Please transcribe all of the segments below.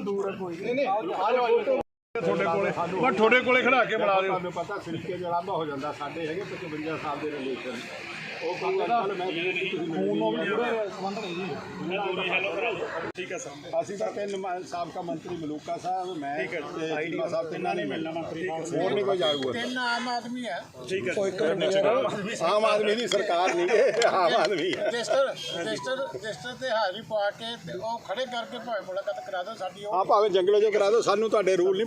ਦੂਰ ਹੈ ਕੋਈ ਨਹੀਂ ਨਹੀਂ ਆ ਜਾਓ ਤੁਹਾਡੇ ਕੋਲੇ ਮੈਂ ਤੁਹਾਡੇ ਕੋਲੇ ਖੜਾ ਕੇ ਬਣਾ ਦਿਓ। ਤੁਹਾਨੂੰ ਪਤਾ ਸਿਰਕੇ ਜਲਾਂਬਾ ਹੋ ਜਾਂਦਾ ਸਾਡੇ ਹੈਗੇ 55 ਸਾਲ ਦੇ ਰਿਲੇਸ਼ਨ ਉਹ ਕੋਈ ਗੱਲ ਮੈਂ ਫੋਨ ਨੂੰ ਵੀ ਠੀਕ ਹੈ ਸਰ। ਅਸੀਂ ਤਾਂ ਤਿੰਨ ਸਾਬਕਾ ਮੰਤਰੀ ਮਲੂਕਾ ਸਾਹਿਬ ਮੈਂ ਠੀਕ ਹੈ ਆਈਡੀ ਸਾਹਿਬ ਤਿੰਨਾਂ ਨੇ ਮਿਲਣਾ। ਮੰਤਰੀ ਹੋਰ ਨਹੀਂ ਕੋਈ ਜਾਊਗਾ। ਤਿੰਨ ਆਮ ਆਦਮੀ ਹੈ। ਠੀਕ ਹੈ ਆਮ ਆਦਮੀ ਦੀ ਸਰਕਾਰ ਨਹੀਂ ਆਮ ਆਦਮੀ ਹੈ। ਰਜਿਸਟਰ ਰਜਿਸਟਰ ਰਜਿਸਟਰ ਤੇ ਹਾਜ਼ਰੀ ਪਵਾ ਕੇ ਤੇ ਉਹ ਖੜੇ ਕਰਕੇ ਭਾਵੇਂ ਮੁਲਾਕਾਤ ਕਰਾ ਦਿਓ ਸਾਡੀ ਉਹ ਆ ਭਾਵੇਂ ਜੰਗਲੋਂ ਜੋ ਕਰਾ ਦਿਓ ਸਾਨੂੰ ਤੁਹਾਡੇ ਰੂਲ ਨਹੀਂ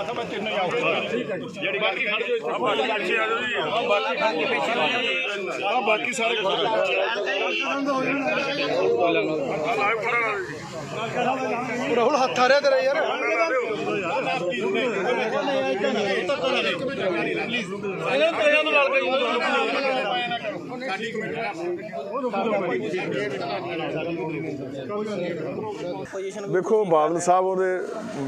एक ਮੈਂ ਤਿੰਨ ਹੀ ਆਉਂਗਾ ਜਿਹੜੀ ਬਾਕੀ ਖੜ ਜਾਓ ਇੱਥੇ ਬਾਕੀ ਪਿੱਛੇ ਆ ਜਾਓ ਜੀ ਆਹ ਬਾਕੀ ਬਾਕੀ ਪਿੱਛੇ ਆ ਬਾਕੀ ਸਾਰੇ ਖੜ ਜਾਓ ਲਾਈਵ ਖੜਾ ਜੀ ਰਾਹੁਲ ਹੱਥ ਆ ਰਿਹਾ ਤੇਰਾ ਯਾਰ ਦੇਖੋ ਬਾਦਲ ਸਾਹਿਬ ਉਹਦੇ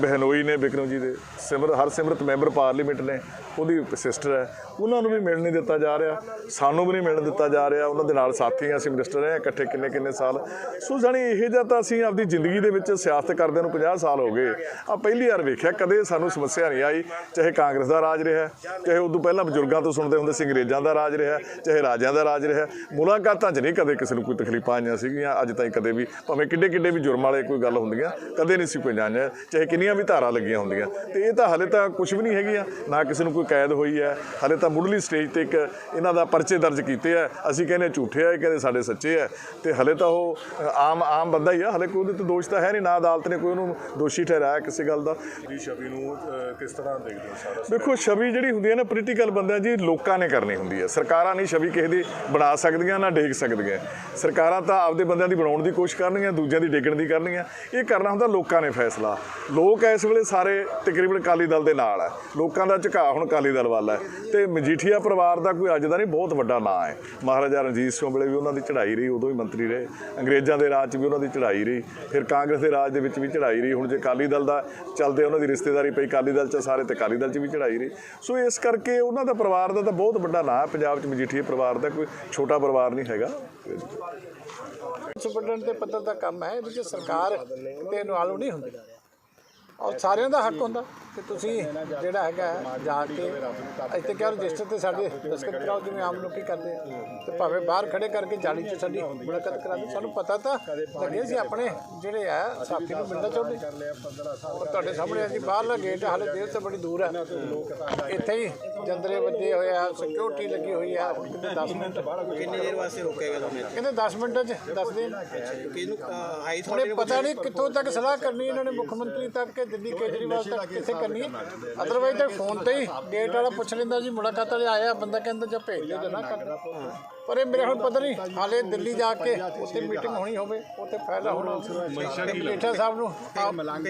ਬਹਿਨੋਈ ਨੇ ਬਿਕਰਮ ਜੀ ਦੇ, ਸਿਮਰ ਹਰ ਸਿਮਰਤ ਮੈਂਬਰ ਪਾਰਲੀਮੈਂਟ ਨੇ। ਉਹਦੀ ਸਿਸਟਰ ਹੈ। ਉਹਨਾਂ ਨੂੰ ਵੀ ਮਿਲਣ ਨਹੀਂ ਦਿੱਤਾ ਜਾ ਰਿਹਾ। ਸਾਨੂੰ ਵੀ ਨਹੀਂ ਮਿਲਣ ਦਿੱਤਾ ਜਾ ਰਿਹਾ। ਉਹਨਾਂ ਦੇ ਨਾਲ ਸਾਥੀ ਹਾਂ ਅਸੀਂ ਮਿਨਿਸਟਰ ਰਹੇ ਹਾਂ ਇਕੱਠੇ ਕਿੰਨੇ ਕਿੰਨੇ ਸਾਲ। ਸੋ ਜਾਣੀ ਇਹ ਜਿਹਾ ਤਾਂ ਅਸੀਂ ਆਪਦੀ ਜ਼ਿੰਦਗੀ ਦੇ ਵਿੱਚ ਸਿਆਸਤ ਕਰਦਿਆਂ ਨੂੰ 50 ਸਾਲ ਹੋ ਗਏ। ਆ ਪਹਿਲੀ ਵਾਰ ਵੇਖਿਆ, ਕਦੇ ਸਾਨੂੰ ਸਮੱਸਿਆ ਨਹੀਂ ਆਈ। ਚਾਹੇ ਕਾਂਗਰਸ ਦਾ ਰਾਜ ਰਿਹਾ, ਚਾਹੇ ਉਦੋਂ ਪਹਿਲਾਂ ਬਜ਼ੁਰਗਾਂ ਤੋਂ ਸੁਣਦੇ ਹੁੰਦੇ ਸੀ, ਅੰਗਰੇਜ਼ਾਂ ਦਾ ਰਾਜ ਰਿਹਾ, ਚਾਹੇ ਰਾਜਿਆਂ ਦਾ ਰਾਜ ਰਿਹਾ। ਮੁਲਾਕਾਤਾਂ 'ਚ ਨਹੀਂ ਕਦੇ ਕਿਸੇ ਨੂੰ ਕੋਈ ਤਕਲੀਫਾਂ ਆਈਆਂ ਸੀਗੀਆਂ। ਅੱਜ ਤਾਈਂ ਕਦੇ ਵੀ, ਭਾਵੇਂ ਕਿੱਡੇ ਕਿੱਡੇ ਵੀ ਜੁਰਮ ਵਾਲੇ ਕੋਈ ਗੱਲ ਹੁੰਦੀਆਂ, ਕਦੇ ਨਹੀਂ ਸੀ ਕੋਈ ਜਾਣਿਆ ਚਾਹੇ ਕਿੰਨੀਆਂ ਵੀ ਧਾਰਾ ਲੱਗੀਆਂ ਹੁੰਦੀਆਂ। ਤੇ ਇਹ ਤਾਂ ਹਲੇ ਤਾਂ ਕੁਝ ਵੀ ਨਹੀਂ ਹੈਗੀਆਂ। ਨਾ ਕਿਸੇ ਨੂੰ ਕੋਈ ਕੈਦ ਹੋਈ ਹੈ ਹਲੇ ਤਾਂ ਮੁੱਢਲੀ ਸਟੇਜ ਤੇ ਇੱਕ ਇਹਨਾਂ ਦਾ ਪਰਚੇ ਦਰਜ ਕੀਤੇ ਆ। ਅਸੀਂ ਕਹਿੰਦੇ ਝੂਠੇ ਆ ਇਹ ਕਹਿੰਦੇ ਸਾਡੇ ਸੱਚੇ ਆ। ਤੇ ਹਲੇ ਤਾਂ ਉਹ ਆਮ ਆਮ ਬੰਦਾ ਹੀ ਆ। ਹਲੇ ਕੋਈ ਉਹਦੇ ਤੇ ਦੋਸ਼ ਤਾਂ ਹੈ ਨਹੀਂ ਨਾ ਅਦਾਲਤ ਨੇ ਕੋਈ ਉਹਨੂੰ ਦੋਸ਼ੀ ਠਹਿਰਾਇਆ ਕਿਸੇ ਗੱਲ ਦਾ। ਦੀ ਛਵੀ ਨੂੰ ਕਿਸ ਤਰ੍ਹਾਂ ਦੇਖਦੇ ਹੋ ਸਾਰਾ ਦੇਖੋ ਛਵੀ ਜਿਹੜੀ ਹੁੰਦੀ ਹੈ ਨਾ ਪੋਲੀਟੀਕਲ ਬੰਦਿਆਂ ਜੀ ਲੋਕਾਂ ਨੇ ਕਰਨੀ ਹੁੰਦੀ ਹੈ। ਸਰਕਾਰਾਂ ਨਹੀਂ ਛਵੀ ਕਿਸੇ ਦੀ ਬਣਾ ਸਕਦੀਆਂ ਨਾ ਡੇਗ ਸਕਦੀਆਂ। ਸਰਕਾਰਾਂ ਤਾਂ ਆਪਦੇ ਬੰਦਿਆਂ ਦੀ ਬਣਾਉਣ ਦੀ ਕੋਸ਼ਿਸ਼ ਕਰਨਗੀਆਂ ਦੂਜਿਆਂ ਦੀ ਡੇਗਣ ਦੀ ਕਰਨਗੀਆਂ। ਇਹ ਕਰਨਾ ਹੁੰਦਾ ਲੋਕਾਂ ਨੇ ਫੈਸਲਾ। ਲੋਕ ਇਸ ਵੇਲੇ ਸਾਰੇ ਤਕਰੀਬਨ ਅਕਾਲੀ ਦਲ ਦੇ ਨਾਲ ਹੈ ਲੋਕਾਂ ਦਾ ਝੁਕਾਅ ਹੁਣ ਅਕਾਲੀ ਦਲ ਵੱਲ ਹੈ। ਤੇ ਮਜੀਠੀਆ ਪਰਿਵਾਰ ਦਾ ਕੋਈ ਅੱਜ ਦਾ ਨਹੀਂ, ਬਹੁਤ ਵੱਡਾ ਨਾਂ ਹੈ। ਮਹਾਰਾਜਾ ਰਣਜੀਤ ਸਿੰਘ ਵੇਲੇ ਵੀ ਉਹਨਾਂ ਦੀ ਚੜ੍ਹਾਈ ਰਹੀ, ਉਦੋਂ ਹੀ ਮੰਤਰੀ ਰਹੇ। ਅੰਗਰੇਜ਼ਾਂ ਦੇ ਰਾਜ 'ਚ ਵੀ ਉਹਨਾਂ ਦੀ ਚੜ੍ਹਾਈ ਰਹੀ। ਫਿਰ ਕਾਂਗਰਸ ਦੇ ਰਾਜ ਦੇ ਵਿੱਚ ਵੀ ਚੜ੍ਹਾਈ ਰਹੀ। ਹੁਣ ਜੇ ਅਕਾਲੀ ਦਲ ਦਾ ਚੱਲਦੇ ਉਹਨਾਂ ਦੀ ਰਿਸ਼ਤੇਦਾਰੀ ਪਈ, ਅਕਾਲੀ ਦਲ 'ਚ ਸਾਰੇ ਤੇ ਅਕਾਲੀ ਦਲ 'ਚ ਵੀ ਚੜ੍ਹਾਈ ਰਹੀ। ਸੋ ਇਸ ਕਰਕੇ ਉਹਨਾਂ ਦਾ ਪਰਿਵਾਰ ਦਾ ਤਾਂ ਬਹੁਤ ਵੱਡਾ ਨਾਂ ਹੈ। ਪੰਜਾਬ 'ਚ ਮਜੀਠੀਆ ਪਰਿਵਾਰ ਦਾ ਕੋਈ ਛੋਟਾ ਪਰਿਵਾਰ ਨਹੀਂ ਹੈਗਾ। ਸੁਪਰਡੈਂਟ ਦੇ ਪੱਧਰ ਦਾ ਕੰਮ ਹੈ, ਇਹਦੇ ਵਿੱਚ ਸਰਕਾਰ ਤੇ ਇਨਵੋਲਵ ਨਹੀਂ ਹੁੰਦੀ। ਔਰ ਸਾਰਿਆਂ ਦਾ ਹੱਕ ਹੁੰਦਾ ਕਿ ਤੁਸੀਂ ਜਿਹੜਾ ਹੈਗਾ ਜਾ ਕੇ ਇੱਥੇ ਕਿਹਾ ਰਜਿਸਟਰ ਤੇ ਸਾਡੇ ਦਸਤਖਤ ਕਰਾਓ ਜਿਵੇਂ ਆਮ ਲੋਕੀ ਕਰਦੇ ਤੇ ਭਾਵੇਂ ਬਾਹਰ ਖੜੇ ਕਰਕੇ ਜਾਲੀ 'ਚ ਸਾਡੀ ਮੁਲਾਕਾਤ ਕਰਾ ਦਿਓ। ਸਾਨੂੰ ਪਤਾ ਤਾਂ ਲੱਗੇ ਸੀ ਆਪਣੇ ਜਿਹੜੇ ਆ ਸਾਥੀ ਨੂੰ ਮਿਲਣਾ ਚਾਹੁੰਦੇ। ਔਰ ਤੁਹਾਡੇ ਸਾਹਮਣੇ ਅਸੀਂ ਬਾਹਰਲਾ ਗੇਟ ਹਾਲੇ ਦੇਰ ਤੋਂ ਬੜੀ ਦੂਰ ਹੈ ਇੱਥੇ ਹੀ ਜੰਦਰੇ ਵੱਜੇ ਹੋਏ ਆ ਸਿਕਿਉਰਿਟੀ ਲੱਗੀ ਹੋਈ ਆ। ਕਿਤੇ 10 ਮਿੰਟ ਕਿੰਨੀ ਦੇਰ ਵਾਸਤੇ ਰੋਕੇਗਾ ਤੁਹਾਨੂੰ ਕਹਿੰਦੇ 10 ਮਿੰਟਾਂ 'ਚ ਦੱਸ ਦੇਣ ਕਿਹਨੂੰ ਹਾਈ ਹੁਣੇ ਪਤਾ ਨਹੀਂ ਕਿੱਥੋਂ ਤੱਕ ਸਲਾਹ ਕਰਨੀ ਇਹਨਾਂ ਨੇ ਮੁੱਖ ਮੰਤਰੀ ਤੱਕ ਦਿੱਲੀ ਕੇਜਰੀਵਾਲ ਤੱਕ ਕਿੱਥੇ ਕਰਨੀ? ਹੈ ਅਦਰਵਾਈਜ਼ ਤਾਂ ਫੋਨ ਤੇ ਹੀ ਗੇਟ ਵਾਲਾ ਪੁੱਛ ਲੈਂਦਾ ਜੀ ਮੁਲਾਕਾਤ ਵਾਲੇ ਆਇਆ ਬੰਦਾ ਕਹਿੰਦਾ ਜਾਂ ਭੇਜ ਦਿਓ ਜਾਂ ਨਾ ਕਰ ਪਰ ਇਹ ਮੇਰੇ ਹੁਣ ਪਤਾ ਨਹੀਂ ਹਾਲੇ ਦਿੱਲੀ ਜਾ ਕੇ ਉੱਥੇ ਮੀਟਿੰਗ ਹੋਣੀ ਹੋਵੇ ਉੱਥੇ ਫਾਇਦਾ ਹੋਣਾ। ਮੀਠਾ ਸਾਹਿਬ ਨੂੰ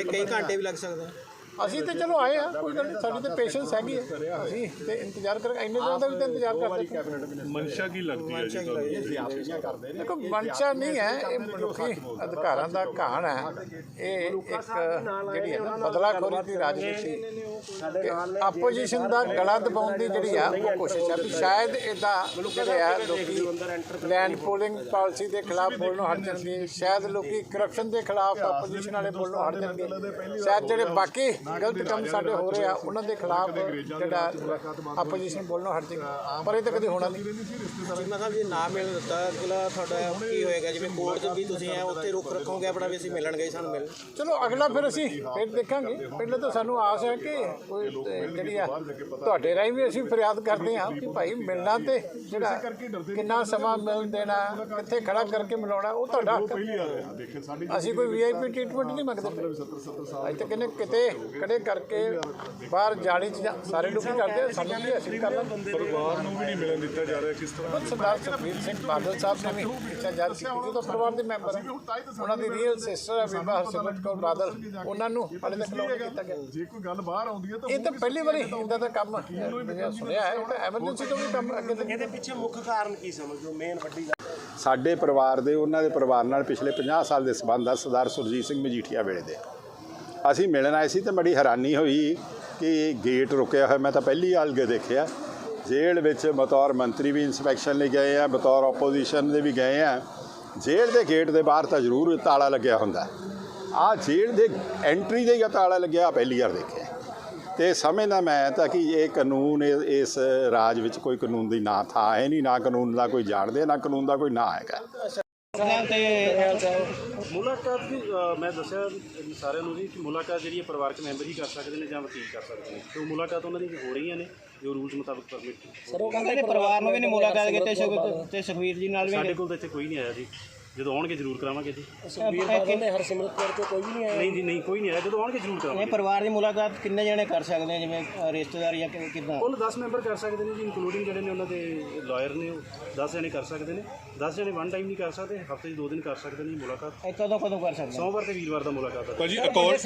ਕਈ ਘੰਟੇ ਵੀ ਲੱਗ ਸਕਦੇ ਆ। ਅਸੀਂ ਤੇ ਚਲੋ ਆਏ ਆ ਕੋਈ ਗੱਲ ਨਹੀਂ ਸਾਡੀ ਤੇ ਪੇਸ਼ੈਂਸ ਹੈਗੀ ਹੈ ਅਸੀਂ ਤੇ ਇੰਤਜ਼ਾਰ ਕਰ ਇੰਨੇ ਦਿਨਾਂ ਦਾ ਵੀ ਤਾਂ ਇੰਤਜ਼ਾਰ ਕਰਦੇ ਮਨਸ਼ਾ ਕੀ ਲੱਗਦੀ ਹੈ ਜੀ ਤੁਹਾਨੂੰ? ਦੇਖੋ ਮਨਸ਼ਾ ਨਹੀਂ ਹੈ ਇਹ ਮਨੁੱਖੀ ਅਧਿਕਾਰਾਂ ਦਾ ਘਾਣ ਹੈ। ਇਹ ਇੱਕ ਜਿਹੜੀ ਹੈ ਬਦਲਾਖੋਰੀ ਦੀ ਰਾਜਨੀਤੀ ਆਪੋਜੀਸ਼ਨ ਦਾ ਗਲਾ ਦਬਾਉਣ ਦੀ ਜਿਹੜੀ ਆ ਉਹ ਕੋਸ਼ਿਸ਼ ਹੈ। ਵੀ ਸ਼ਾਇਦ ਇਦਾਂ ਜਿਹੜੇ ਆ ਲੋਕੀ ਲੈਂਡ ਪੋਲਿੰਗ ਪਾਲਿਸੀ ਦੇ ਖਿਲਾਫ ਬੋਲਣੋਂ ਹਟ ਜਾਣਗੇ ਸ਼ਾਇਦ ਲੋਕੀ ਕਰਪਸ਼ਨ ਦੇ ਖਿਲਾਫ ਆਪੋਜੀਸ਼ਨ ਵਾਲੇ ਬੋਲਣੋਂ ਹਟ ਜਾਣਗੇ। ਸ਼ਾਇਦ ਜਿਹੜੇ ਬਾਕੀ ਗਲਤ ਕੰਮ ਸਾਡੇ ਹੋ ਰਹੇ ਆ ਉਹਨਾਂ ਦੇ ਖਿਲਾਫ ਜਿਹੜਾ ਆਪੋਜੀਸ਼ਨ ਬੋਲਣੋਂ ਹਟ ਜਾਏਗੀ। ਪਰ ਇਹ ਤਾਂ ਕਦੇ ਹੋਣਾ ਨਹੀਂ। ਚੀਮਾ ਸਾਹਿਬ ਜੇ ਨਾ ਮਿਲਣ ਦਿੱਤਾ ਅਗਲਾ ਤੁਹਾਡਾ ਕੀ ਹੋਏਗਾ? ਜਿਵੇਂ ਕੋਰਟ 'ਚ ਵੀ ਤੁਸੀਂ ਆ ਉੱਥੇ ਰੁਕ ਰੱਖੋਗੇ ਆਪਣਾ ਵੀ ਅਸੀਂ ਮਿਲਣ ਗਏ ਸਾਨੂੰ ਮਿਲ ਚਲੋ ਅਗਲਾ ਫਿਰ ਅਸੀਂ ਫਿਰ ਦੇਖਾਂਗੇ। ਪਹਿਲਾਂ ਤਾਂ ਸਾਨੂੰ ਆਸ ਹੈ ਕਿ ਕੋਈ ਜਿਹੜੀ ਆ ਤੁਹਾਡੇ ਰਾਹੀਂ ਵੀ ਅਸੀਂ ਫਰਿਆਦ ਕਰਦੇ ਹਾਂ ਕਿ ਭਾਈ ਮਿਲਣਾ ਤੇ ਜਿਹੜਾ ਕਿੰਨਾ ਸਮਾਂ ਮਿਲ ਦੇਣਾ ਕਿੱਥੇ ਖੜਾ ਕਰਕੇ ਮਿਲਾਉਣਾ ਉਹ ਤੁਹਾਡਾ ਅਸੀਂ ਕੋਈ ਵੀਆਈਪੀ ਟ੍ਰੀਟਮੈਂਟ ਨਹੀਂ ਮੰਗਦੇ। ਅੱਜ ਤੱਕ ਕਿਤੇ ਖੜੇ ਕਰਕੇ ਬਾਹਰ ਜਾਲੀ 'ਚ ਜਾ- ਸਾਰੇ ਲੋਕੀ ਕਰਦੇ ਆ, ਸਾਨੂੰ ਵੀ ਅਸੀਂ ਵੀ ਕਰ ਲੈਂਦੇ ਪਰਿਵਾਰ ਨੂੰ ਵੀ ਨਹੀਂ ਮਿਲਣ ਦਿੱਤਾ ਜਾ ਰਿਹਾ ਕਿਸ ਤਰ੍ਹਾਂ? ਖੁਦ ਸਰਦਾਰ ਸੁਖਬੀਰ ਸਿੰਘ ਬਾਦਲ ਸਾਹਿਬ ਨੇ ਵੀ ਇੱਛਾ ਜ਼ਾਹਰ ਕੀਤੀ ਉਹ ਪਰਿਵਾਰ ਦੇ ਮੈਂਬਰ ਹੈ ਉਹਨਾਂ ਦੀ ਰੀਅਲ ਸਿਸਟਰ ਹੈ ਬੀਬਾ ਹਰਸਿਮਰਤ ਕੌਰ ਬਾਦਲ। ਉਹਨਾਂ ਨੂੰ ਹਾਲੇ ਤੱਕ ਲੋਕ ਕੀਤਾ ਗਿਆ। ਜੇ ਕੋਈ ਗੱਲ ਬਾਹਰ ਆਉਂਦੀ ਹੈ ਤਾਂ ਇਹ ਤਾਂ ਪਹਿਲੀ ਵਾਰੀ ਇੰਦਾ ਦਾ ਕੰਮ ਮੈਂ ਸੁਣਿਆ ਹੈ ਇਹ ਤਾਂ ਐਮਰਜੈਂਸੀ ਤੋਂ ਵੀ ਕੰਮ ਅੱਗੇ ਤੱਕ ਇਹਦੇ ਪਿੱਛੇ ਮੁੱਖ ਕਾਰਨ ਕੀ ਸਮਝੋ ਮੇਨ ਵੱਡੀ ਗੱਲ? ਸਾਡੇ ਪਰਿਵਾਰ ਦੇ ਉਹਨਾਂ ਦੇ ਪਰਿਵਾਰ ਨਾਲ ਪਿਛਲੇ 50 ਸਾਲ ਦੇ ਸਬੰਧ ਆ ਸਰਦਾਰ ਸੁਰਜੀਤ ਸਿੰਘ ਮਜੀਠੀਆ ਵੇਲੇ ਦੇ। ਅਸੀਂ ਮਿਲਣ ਆਏ ਸੀ ਤੇ ਬੜੀ ਹੈਰਾਨੀ ਹੋਈ ਕਿ ਗੇਟ ਰੁਕਿਆ ਹੋਇਆ। ਮੈਂ ਤਾਂ ਪਹਿਲੀ ਵਾਰ ਗੇ ਦੇਖਿਆ। ਜੇਲ੍ਹ ਵਿੱਚ ਬਤੌਰ ਮੰਤਰੀ ਵੀ ਇਨਸਪੈਕਸ਼ਨ ਲਈ ਗਏ ਆ, ਬਤੌਰ ਆਪੋਜੀਸ਼ਨ ਦੇ ਵੀ ਗਏ ਆ। ਜੇਲ੍ਹ ਦੇ ਗੇਟ ਦੇ ਬਾਹਰ ਤਾਂ ਜ਼ਰੂਰ ਤਾਲਾ ਲੱਗਿਆ ਹੁੰਦਾ। ਆ ਜੇਲ੍ਹ ਦੇ ਐਂਟਰੀ ਦੇ ਹੀ ਤਾਲਾ ਲੱਗਿਆ ਪਹਿਲੀ ਵਾਰ ਦੇਖਿਆ। ਤੇ ਸਮਝਦਾ ਮੈਂ ਤਾਂ ਕਿ ਇਹ ਕਾਨੂੰਨ ਇਹ- ਇਸ ਰਾਜ ਵਿੱਚ ਕੋਈ ਕਾਨੂੰਨ ਦੀ ਨਾ ਥਾਂ ਹੈ ਨਹੀਂ, ਨਾ ਕਾਨੂੰਨ ਦਾ ਕੋਈ ਜਾਣਦੇ, ਨਾ ਕਾਨੂੰਨ ਦਾ ਕੋਈ ਨਾਂ ਹੈਗਾ। ਮੁਲਾਕਾਤ ਦੀ ਅ, ਮੈਂ ਦੱਸਿਆ ਸਾਰਿਆਂ ਨੂੰ ਜੀ ਕਿ ਮੁਲਾਕਾਤ ਜਿਹੜੀ ਹੈ ਪਰਿਵਾਰਕ ਮੈਂਬਰ ਹੀ ਕਰ ਸਕਦੇ ਨੇ ਜਾਂ ਵਕੀਲ ਕਰ ਸਕਦੇ ਨੇ। ਤੇ ਉਹ ਮੁਲਾਕਾਤ ਉਹਨਾਂ ਦੀ ਹੋ ਰਹੀਆਂ ਨੇ ਜੋ ਰੂਲਸ ਮੁਤਾਬਕ ਪਰਮਿਟ ਸਰ ਉਹ ਕਹਿੰਦੇ ਨੇ ਪਰਿਵਾਰ ਨੂੰ ਵੀ ਨਹੀਂ ਮੁਲਾਕਾਤ ਕੀਤੀ ਤੇ ਸੁਖਵੀਰ ਜੀ ਨਾਲ ਵੀ ਸਾਡੇ ਕੋਲ ਤਾਂ ਇੱਥੇ ਕੋਈ ਨਹੀਂ ਆਇਆ ਜੀ। ਜਦੋਂ ਆਉਣਗੇ ਜ਼ਰੂਰ ਕਰਾਵਾਂਗੇ ਜੀ। ਸੁਖਵੀਰ ਬਾਦਲ ਨੇ ਨਹੀਂ ਜੀ ਨਹੀਂ ਕੋਈ ਨਹੀਂ ਆਇਆ। ਜਦੋਂ ਆਉਣਗੇ ਜ਼ਰੂਰ ਇਹ ਕਰਾਵਾਂਗੇ ਪਰਿਵਾਰ ਦੀ ਮੁਲਾਕਾਤ ਕਿੰਨੇ ਜਣੇ ਕਰ ਸਕਦੇ ਆ? ਜਿਵੇਂ ਅ, ਰਿਸ਼ਤੇਦਾਰ ਜਾਂ ਕਿ- ਕਿੱਦਾਂ? ਕੁੱਲ 10 ਮੈਂਬਰ ਕਰ ਸਕਦੇ ਨੇ ਜੀ ਇਨਕਲੂਡਿੰਗ ਜਿਹੜੇ ਨੇ ਉਹਨਾਂ ਦੇ ਲਾਇਰ ਨੇ ਉਹ। 10 ਜਣੇ ਕਰ ਸਕਦੇ ਨੇ। 10 ਜਣੇ ਵਨ ਟਾਈਮ ਨਹੀਂ ਕਰ ਸਕਦੇ ਹਫ਼ਤੇ 'ਚ ਦੋ ਦਿਨ ਕਰ ਸਕਦੇ ਨੇ ਜੀ ਮੁਲਾਕਾਤ। ਇਹ ਕਦੋਂ ਕਦੋਂ ਕਰ ਸਕਦੇ ਆ? ਸੋਮਵਾਰ ਤੇ ਵੀਰਵਾਰ ਦਾ ਮੁਲਾਕਾਤ ਹੈ ਭਾਜੀ ਅਕੋਰਡ